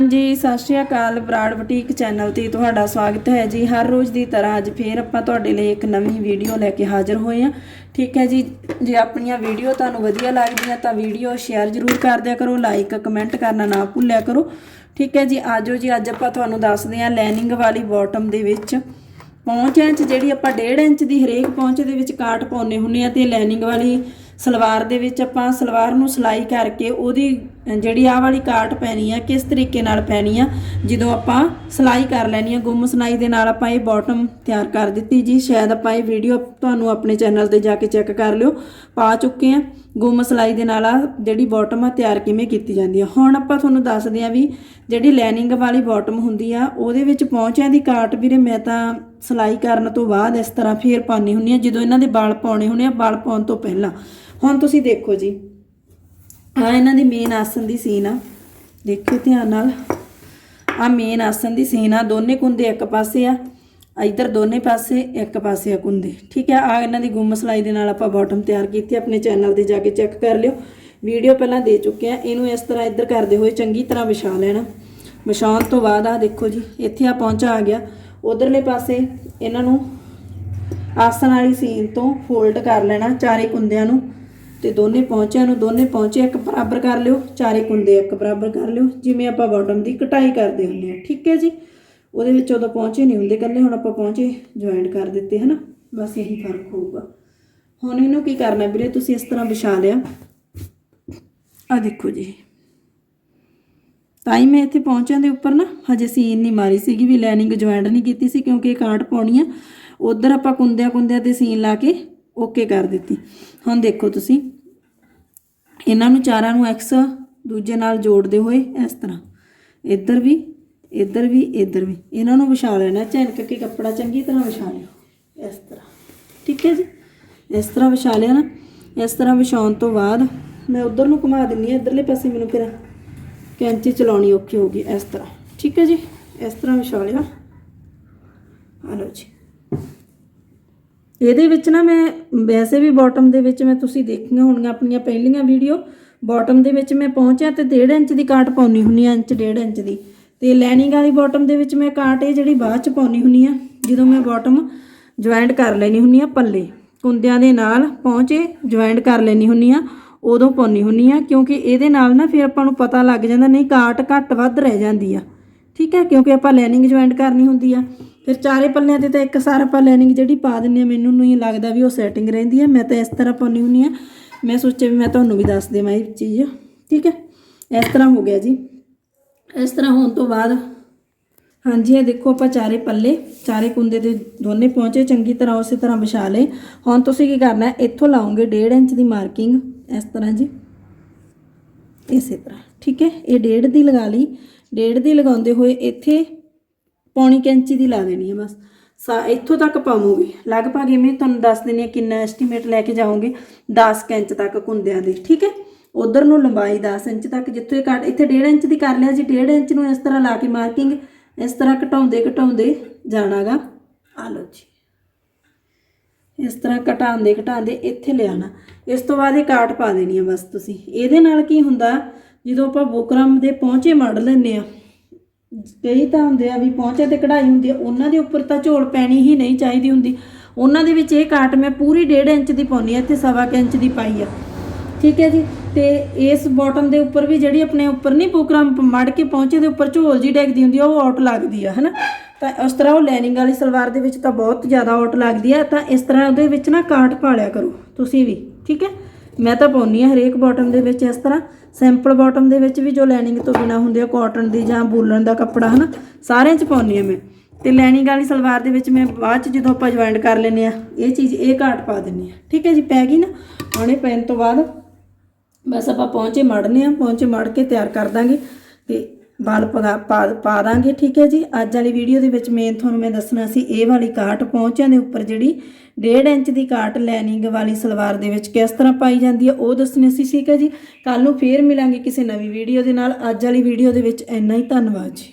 ਜੀ ਸਤਿ ਸ਼੍ਰੀ ਅਕਾਲ ਬਰਾੜ ਬੁਟੀਕ ਚੈਨਲ ਤੇ ਤੁਹਾਡਾ ਸਵਾਗਤ ਹੈ ਜੀ। ਹਰ ਰੋਜ਼ ਦੀ ਤਰ੍ਹਾਂ ਅੱਜ ਫੇਰ ਆਪਾਂ ਤੁਹਾਡੇ ਲਈ ਇੱਕ ਨਵੀਂ ਵੀਡੀਓ ਲੈ ਕੇ ਹਾਜ਼ਰ ਹੋਏ ਹਾਂ। ਠੀਕ ਹੈ ਜੀ, ਜੇ ਆਪਣੀਆਂ ਵੀਡੀਓ ਤੁਹਾਨੂੰ ਵਧੀਆ ਲੱਗਦੀਆਂ ਤਾਂ ਵੀਡੀਓ ਸ਼ੇਅਰ ਜ਼ਰੂਰ ਕਰ ਦਿਆ ਕਰੋ, ਲਾਈਕ, ਕਮੈਂਟ ਕਰਨਾ ਨਾ ਭੁੱਲਿਆ ਕਰੋ। ਠੀਕ ਹੈ ਜੀ, ਆਜੋ ਜੀ, ਅੱਜ ਆਪਾਂ ਤੁਹਾਨੂੰ ਦੱਸਦੇ ਹਾਂ ਲੈਨਿੰਗ ਵਾਲੀ ਬਾਟਮ ਦੇ ਵਿੱਚ। ਪਹੁੰਚ ਇੰਚ ਜਿਹੜੀ ਆਪਾਂ 1.5 ਇੰਚ ਦੀ ਹਰੇਕ ਪਹੁੰਚ ਦੇ ਵਿੱਚ ਕਾਟ ਪਾਉਨੇ ਹੁੰਨੇ ਆ ਤੇ ਲੈਨਿੰਗ ਵਾਲੀ ਸਲਵਾਰ ਦੇ ਵਿੱਚ ਆਪਾਂ ਸਲਵਾਰ ਨੂੰ ਸਿਲਾਈ ਕਰਕੇ ਉਹਦੀ ਜਿਹੜੀ ਆਹ ਵਾਲੀ ਕਾਟ ਪੈਣੀ ਆ, ਕਿਸ ਤਰੀਕੇ ਨਾਲ ਪੈਣੀ ਆ? ਜਦੋਂ ਆਪਾਂ ਸਿਲਾਈ ਕਰ ਲੈਣੀ ਆ, ਗੁੰਮ ਸਿਲਾਈ ਦੇ ਨਾਲ ਆਪਾਂ ਇਹ ਬਾਟਮ ਤਿਆਰ ਕਰ ਦਿੱਤੀ ਜੀ। ਸ਼ਾਇਦ ਆਪਾਂ ਇਹ ਵੀਡੀਓ ਤੁਹਾਨੂੰ ਆਪਣੇ ਚੈਨਲ ਤੇ ਜਾ ਕੇ ਚੈੱਕ ਕਰ ਲਿਓ। ਪਾ ਚੁੱਕੇ ਆ। ਗੁੰਮ ਸਿਲਾਈ ਦੇ ਨਾਲ ਆ ਜਿਹੜੀ ਬਾਟਮ ਆ, ਤਿਆਰ ਕਿਵੇਂ ਕੀਤੀ ਜਾਂਦੀ ਆ? ਹੁਣ ਆਪਾਂ ਤੁਹਾਨੂੰ ਦੱਸਦੇ ਆ ਵੀ ਜਿਹੜੀ ਲੈਨਿੰਗ ਵਾਲੀ ਬਾਟਮ ਹੁੰਦੀ ਆ, ਉਹਦੇ ਵਿੱਚ ਪਹੁੰਚਿਆਂ ਦੀ ਕਾਟ ਵੀਰੇ ਮੈਂ ਤਾਂ ਸਿਲਾਈ ਕਰਨ ਤੋਂ ਬਾਅਦ ਇਸ ਤਰ੍ਹਾਂ ਫੇਰ ਪਾਣੀ ਹੁੰਦੀ ਆ, ਜਦੋਂ ਇਹਨਾਂ ਦੇ ਵਾਲ ਪਾਉਣੇ ਹੁੰਦੇ ਆ, ਵਾਲ ਪਾਉਣ ਤੋਂ ਪਹਿਲਾਂ। ਹੁਣ ਤੁਸੀਂ ਦੇਖੋ ਜੀ। ਆ ਇਹਨਾਂ ਦੀ ਮੇਨ ਆਸਨ ਦੀ ਸੀਨ ਆ। ਦੇਖਿਓ ਧਿਆਨ ਨਾਲ। ਆ ਮੇਨ ਆਸਨ ਦੀ ਸੀਨ ਆ। ਦੋਨੇ ਕੁੰਦੇ ਇੱਕ ਪਾਸੇ ਆ। ਇਧਰ ਦੋਨੇ ਪਾਸੇ, ਇੱਕ ਪਾਸੇ ਆ ਕੁੰਦੇ। ਠੀਕ ਹੈ ਆ ਇਹਨਾਂ ਦੀ ਗੁੰਮ ਸਲਾਈ ਦੇ ਨਾਲ ਆਪਾਂ ਬਾਟਮ ਤਿਆਰ ਕੀਤੀ ਆਪਣੇ ਚੈਨਲ ਤੇ ਜਾ ਕੇ ਚੈੱਕ ਕਰ ਲਿਓ। ਵੀਡੀਓ ਪਹਿਲਾਂ ਦੇ ਚੁੱਕੇ ਆ। ਇਹਨੂੰ ਇਸ ਤਰ੍ਹਾਂ ਇੱਧਰ ਕਰਦੇ ਹੋਏ ਚੰਗੀ ਤਰ੍ਹਾਂ ਵਿਛਾ ਲੈਣਾ। ਵਿਛਾਉਣ ਤੋਂ ਬਾਅਦ ਆ ਦੇਖੋ ਜੀ, ਇੱਥੇ ਆ ਪਹੁੰਚਾ ਆ ਗਿਆ। ਉਧਰਲੇ ਪਾਸੇ ਇਹਨਾਂ ਨੂੰ ਆਸਨ ਵਾਲੀ ਸੀਨ ਤੋਂ ਫੋਲਡ ਕਰ ਲੈਣਾ ਚਾਰੇ ਕੁੰਦਿਆਂ ਨੂੰ। ਤੇ ਦੋਨੇ ਪਹੁੰਚਿਆਂ ਨੂੰ ਦੋਨੇ ਪਹੁੰਚੇ, ਇੱਕ ਬਰਾਬਰ ਕਰ ਲਿਓ, ਚਾਰੇ ਕੁੰਦੇ ਇੱਕ ਬਰਾਬਰ ਕਰ ਲਿਓ, ਜਿਵੇਂ ਆਪਾਂ ਬਾਟਮ ਦੀ ਕਟਾਈ ਕਰਦੇ ਹੁੰਦੇ ਆ ਠੀਕ ਹੈ ਜੀ? ਉਹਦੇ ਵਿੱਚ ਉਦੋਂ ਪਹੁੰਚੇ ਨਹੀਂ ਹੁੰਦੇ ਕੱਲੇ ਹੁਣ ਆਪਾਂ ਪਹੁੰਚੇ ਜੁਆਇੰਟ ਕਰ ਦਿੱਤੇ, ਹਨਾ? ਬਸ ਇਹੀ ਫ਼ਰਕ ਹੋਊਗਾ। ਹੁਣ ਇਹਨੂੰ ਕੀ ਕਰਨਾ ਵੀਰੇ, ਤੁਸੀਂ ਇਸ ਤਰ੍ਹਾਂ ਵਿਛਾ ਲਿਆ। ਆ ਦੇਖੋ ਜੀ। ਤਾਂ ਹੀ ਮੈਂ ਇੱਥੇ ਪਹੁੰਚਿਆਂ ਦੇ ਉੱਪਰ ਨਾ, ਹਜੇ ਸੀਨ ਨਹੀਂ ਮਾਰੀ ਸੀਗੀ ਵੀ ਲਾਈਨਿੰਗ ਜੁਆਇੰਟ ਨਹੀਂ ਕੀਤੀ ਸੀ, ਕਿਉਂਕਿ ਇਹ ਕਾਟ ਪਾਉਣੀ ਆ। ਉਧਰ ਆਪਾਂ ਕੁੰਦਿਆਂ ਕੁੰਦਿਆਂ ਤੇ ਸੀਨ ਲਾ ਕੇ ਓਕੇ ਕਰ ਦਿੱਤੀ। ਹੁਣ ਦੇਖੋ ਤੁਸੀਂ। ਇਹਨਾਂ ਨੂੰ ਚਾਰਾਂ ਨੂੰ ਐਕਸ ਦੂਜੇ ਨਾਲ ਜੋੜਦੇ ਹੋਏ ਇਸ ਤਰ੍ਹਾਂ। ਇੱਧਰ ਵੀ ਇੱਧਰ ਵੀ ਇੱਧਰ ਵੀ। ਇਹਨਾਂ ਨੂੰ ਵਿਛਾ ਲੈਣਾ ਝਨਕ ਕੇ ਕੱਪੜਾ ਚੰਗੀ ਤਰ੍ਹਾਂ ਵਿਛਾ ਲਿਓ। ਇਸ ਤਰ੍ਹਾਂ। ਠੀਕ ਹੈ ਜੀ? ਇਸ ਤਰ੍ਹਾਂ ਵਿਛਾ ਲਿਆ ਨਾ। ਇਸ ਤਰ੍ਹਾਂ ਵਿਛਾਉਣ ਤੋਂ ਬਾਅਦ ਮੈਂ ਉਧਰ ਨੂੰ ਘੁਮਾ ਦਿੰਨੀ ਆ ਇਧਰਲੇ ਪਾਸੇ ਮੈਨੂੰ ਫਿਰ ਕੈਂਚੀ ਚਲਾਉਣੀ ਔਖੀ ਗਈ, ਇਸ ਤਰ੍ਹਾਂ। ਠੀਕ ਹੈ ਜੀ? ਇਸ ਤਰ੍ਹਾਂ ਵਿਛਾ ਲਿਆ। ਆ ਜੀ। ਇਹਦੇ ਵਿੱਚ ਨਾ ਮੈਂ, ਵੈਸੇ ਵੀ ਬਾਟਮ ਦੇ ਵਿੱਚ ਮੈਂ ਤੁਸੀਂ ਦੇਖੀਆਂ ਹੋਣਗੀਆਂ ਆਪਣੀਆਂ ਪਹਿਲੀਆਂ ਵੀਡੀਓ ਬਾਟਮ ਦੇ ਵਿੱਚ ਮੈਂ ਪਹੁੰਚਿਆ ਤੇ 1.5 ਇੰਚ ਦੀ ਕਾਟ ਪਾਉਣੀ ਹੁੰਨੀ ਆ ਇੰਚ 1.5 ਇੰਚ ਦੀ। ਤੇ ਲਾਈਨਿੰਗ ਵਾਲੀ ਬਾਟਮ ਦੇ ਵਿੱਚ ਮੈਂ ਕਾਟ ਇਹ ਜਿਹੜੀ ਬਾਅਦ ਚ ਪਾਉਣੀ ਹੁੰਨੀ ਆ, ਜਦੋਂ ਮੈਂ ਬਾਟਮ ਜੁਆਇੰਟ ਕਰ ਲੈਣੀ ਹੁੰਨੀ ਆ ਪੱਲੇ, ਕੁੰਦਿਆਂ ਦੇ ਨਾਲ ਪਹੁੰਚੇ ਜੁਆਇੰਟ ਕਰ ਲੈਣੀ ਹੁੰਨੀ ਆ, ਉਦੋਂ ਪਾਉਣੀ ਹੁੰਨੀ ਆ, ਕਿਉਂਕਿ ਇਹਦੇ ਨਾਲ ਨਾ ਫਿਰ ਆਪਾਂ ਨੂੰ ਪਤਾ ਲੱਗ ਜਾਂਦਾ, ਨਹੀਂ ਕਾਟ ਘੱਟ ਵੱਧ ਰਹਿ ਜਾਂਦੀ ਆ। ਠੀਕ ਹੈ, ਕਿਉਂਕਿ ਆਪਾਂ ਲਾਈਨਿੰਗ ਜੁਆਇੰਟ ਕਰਨੀ ਹੁੰਦੀ ਆ। ਫਿਰ ਚਾਰੇ ਪੱਲਿਆਂ ਤੇ ਤਾਂ ਇੱਕ ਸਾਰ ਆਪਾਂ ਲਾਈਨਿੰਗ ਜਿਹੜੀ ਪਾ ਦਿੰਨੇ ਆ ਮੈਨੂੰ ਨਹੀਂ ਲੱਗਦਾ ਵੀ ਉਹ ਸੈਟਿੰਗ ਰਹਿੰਦੀ ਆ। ਮੈਂ ਤਾਂ ਇਸ ਤਰ੍ਹਾਂ ਪਾਉਣੀ ਹੁੰਨੀ ਆ। ਮੈਂ ਸੋਚਿਆ ਵੀ ਮੈਂ ਤੁਹਾਨੂੰ ਵੀ ਦੱਸ ਦੇਵਾਂ ਇਹ ਚੀਜ਼। ਠੀਕ ਹੈ, ਇਸ ਤਰ੍ਹਾਂ ਹੋ ਗਿਆ ਜੀ। ਇਸ ਤਰ੍ਹਾਂ ਹੋਣ ਤੋਂ ਬਾਅਦ, ਹਾਂਜੀ, ਇਹ ਦੇਖੋ ਆਪਾਂ ਚਾਰੇ ਪੱਲੇ, ਚਾਰੇ ਕੁੰਦੇ ਦੇ ਦੋਨੇ ਪਹੁੰਚੇ। ਚੰਗੀ ਤਰ੍ਹਾਂ ਉਸੇ ਤਰ੍ਹਾਂ ਵਿਛਾ ਲਏ। ਹੁਣ ਤੁਸੀਂ ਕੀ ਕਰਨਾ ਹੈ ਇੱਥੋਂ ਲਾਉਂਗੇ 1.5 ਇੰਚ ਦੀ ਮਾਰਕਿੰਗ ਇਸ ਤਰ੍ਹਾਂ ਜੀ। ਇਸੇ ਤਰ੍ਹਾਂ। ਠੀਕ ਹੈ, ਇਹ 1.5 ਦੀ ਲਗਾ ਲਈ। ਡੇਢ ਦੀ ਲਗਾਉਂਦੇ ਹੋਏ ਇੱਥੇ ਪੌਣੀ ਕੈਂਚੀ ਦੀ ਲਾ ਦੇਣੀ ਹੈ ਬਸ। ਸਾ ਇੱਥੋਂ ਤੱਕ ਪਾਵੋਗੇ। ਲਗਭਗ ਇਵੇਂ ਤੁਹਾਨੂੰ ਦੱਸ ਦਿੰਨੀ ਆ ਕਿੰਨਾ ਐਸਟੀਮੇਟ ਲੈ ਕੇ ਜਾਓਗੇ 10 ਕੁ ਇੰਚ ਤੱਕ ਕੁੰਦਿਆਂ ਦੇ, ਠੀਕ ਹੈ? ਉਧਰ ਨੂੰ ਲੰਬਾਈ 10 ਇੰਚ ਤੱਕ, ਜਿੱਥੇ ਕੱਟ ਇੱਥੇ 1.5 ਇੰਚ ਦੀ ਕਰ ਲਿਆ ਜੀ 1.5 ਇੰਚ ਨੂੰ ਇਸ ਤਰ੍ਹਾਂ ਲਾ ਕੇ ਮਾਰਕਿੰਗ ਇਸ ਤਰ੍ਹਾਂ ਘਟਾਉਂਦੇ ਘਟਾਉਂਦੇ ਜਾਣਾਗਾ। ਆ ਲਓ ਜੀ। ਇਸ ਤਰ੍ਹਾਂ ਘਟਾਉਂਦੇ ਘਟਾਉਂਦੇ ਇੱਥੇ ਲਿਆਣਾ ਇਸ ਤੋਂ ਬਾਅਦ ਇਹ ਕਾਟ ਪਾ ਦੇਣੀ ਆ ਬਸ ਤੁਸੀਂ। ਇਹਦੇ ਨਾਲ ਕੀ ਹੁੰਦਾ? ਜਦੋਂ ਆਪਾਂ ਬੁਕਰਮ ਦੇ ਪਹੁੰਚੇ ਮੜ ਲੈਂਦੇ ਆ ਕਈ ਤਾਂ ਹੁੰਦੇ ਆ ਵੀ ਪਹੁੰਚੇ ਤੇ ਕਢਾਈ ਹੁੰਦੀ ਆ, ਉਹਨਾਂ ਦੇ ਉੱਪਰ ਤਾਂ ਝੋਲ ਪੈਣੀ ਹੀ ਨਹੀਂ ਚਾਹੀਦੀ ਹੁੰਦੀ। ਉਹਨਾਂ ਦੇ ਵਿੱਚ ਇਹ ਕਾਟ ਮੈਂ ਪੂਰੀ 1.5 ਇੰਚ ਦੀ ਪਾਉਣੀ ਆ ਇੱਥੇ ਸਵਾ ਕੁ ਇੰਚ ਦੀ ਪਾਈ ਆ। ਠੀਕ ਹੈ ਜੀ? ਤੇ ਇਸ ਬਾਟਮ ਦੇ ਉੱਪਰ ਵੀ ਜਿਹੜੀ ਆਪਣੇ ਉੱਪਰ ਨਹੀਂ ਬੁਕਰਮ ਮੜ ਕੇ ਪਹੁੰਚੇ ਦੇ ਉੱਪਰ ਝੋਲ ਜੀ ਡੈਗਦੀ ਹੁੰਦੀ ਆ, ਉਹ ਆਊਟ ਲੱਗਦੀ ਆ, ਹਨਾ? ਤਾਂ ਉਸ ਤਰ੍ਹਾਂ ਉਹ ਲੈਨਿੰਗ ਵਾਲੀ ਸਲਵਾਰ ਦੇ ਵਿੱਚ ਤਾਂ ਬਹੁਤ ਜ਼ਿਆਦਾ ਆਊਟ ਲੱਗਦੀ ਆ, ਤਾਂ ਇਸ ਤਰ੍ਹਾਂ ਉਹਦੇ ਵਿੱਚ ਨਾ ਕਾਟ ਪਾ ਲਿਆ ਕਰੋ, ਤੁਸੀਂ ਵੀ। ਠੀਕ ਹੈ? ਮੈਂ ਤਾਂ ਪਾਉਣੀ ਆ ਹਰੇਕ ਬਾਟਮ ਦੇ ਵਿੱਚ ਇਸ ਤਰ੍ਹਾਂ। ਸਿੰਪਲ ਬਾਟਮ ਦੇ ਵਿੱਚ ਵੀ ਜੋ ਲੈਨਿੰਗ ਤੋਂ ਬਿਨਾ ਹੁੰਦੇ ਆ ਕਾਟਨ ਦੀ ਜਾਂ ਬੂਲਨ ਦਾ ਕੱਪੜਾ, ਹਨਾ? ਸਾਰਿਆਂ 'ਚ ਪਾਉਣੀ ਆ ਮੈਂ। ਤੇ ਲਾਈਨਿੰਗ ਵਾਲੀ ਸਲਵਾਰ ਦੇ ਵਿੱਚ ਮੈਂ ਬਾਅਦ 'ਚ ਜਦੋਂ ਆਪਾਂ ਜੁਆਇੰਟ ਕਰ ਲੈਨੇ ਆ ਇਹ ਚੀਜ਼, ਇਹ ਘਾਟ ਪਾ ਦਿੰਨੀ ਆ ਠੀਕ ਹੈ ਜੀ, ਪੈ ਗਈ ਨਾ? ਹੁਣ ਪੈਣ ਤੋਂ ਬਾਅਦ ਬਸ ਆਪਾਂ ਪਹੁੰਚੇ ਮੜਨੇ ਆ ਪਹੁੰਚੇ ਮੜ ਕੇ ਤਿਆਰ ਕਰ ਦਾਂਗੇ। ਤੇ ਵਾਲ ਪਗਾ ਪਾ ਪਾ ਦਾਂਗੇ, ਠੀਕ ਹੈ ਜੀ? ਅੱਜ ਵਾਲੀ ਵੀਡੀਓ ਦੇ ਵਿੱਚ ਮੇਨ ਤੁਹਾਨੂੰ ਮੈਂ ਦੱਸਣਾ ਸੀ, ਇਹ ਵਾਲੀ ਕਾਟ ਪਹੁੰਚਿਆਂ ਦੇ ਉੱਪਰ ਜਿਹੜੀ 1.5 ਇੰਚ ਦੀ ਕਾਟ ਲੈਨਿੰਗ ਵਾਲੀ ਸਲਵਾਰ ਦੇ ਵਿੱਚ ਕਿਸ ਤਰ੍ਹਾਂ ਪਾਈ ਜਾਂਦੀ ਹੈ, ਉਹ ਦੱਸਣੀ ਸੀ, ਠੀਕ ਹੈ ਜੀ? ਕੱਲ ਨੂੰ ਫੇਰ ਮਿਲਾਂਗੇ ਕਿਸੇ ਨਵੀਂ ਵੀਡੀਓ ਦੇ ਨਾਲ। ਅੱਜ ਵਾਲੀ ਵੀਡੀਓ ਦੇ ਵਿੱਚ ਇੰਨਾ ਹੀ, ਧੰਨਵਾਦ ਜੀ।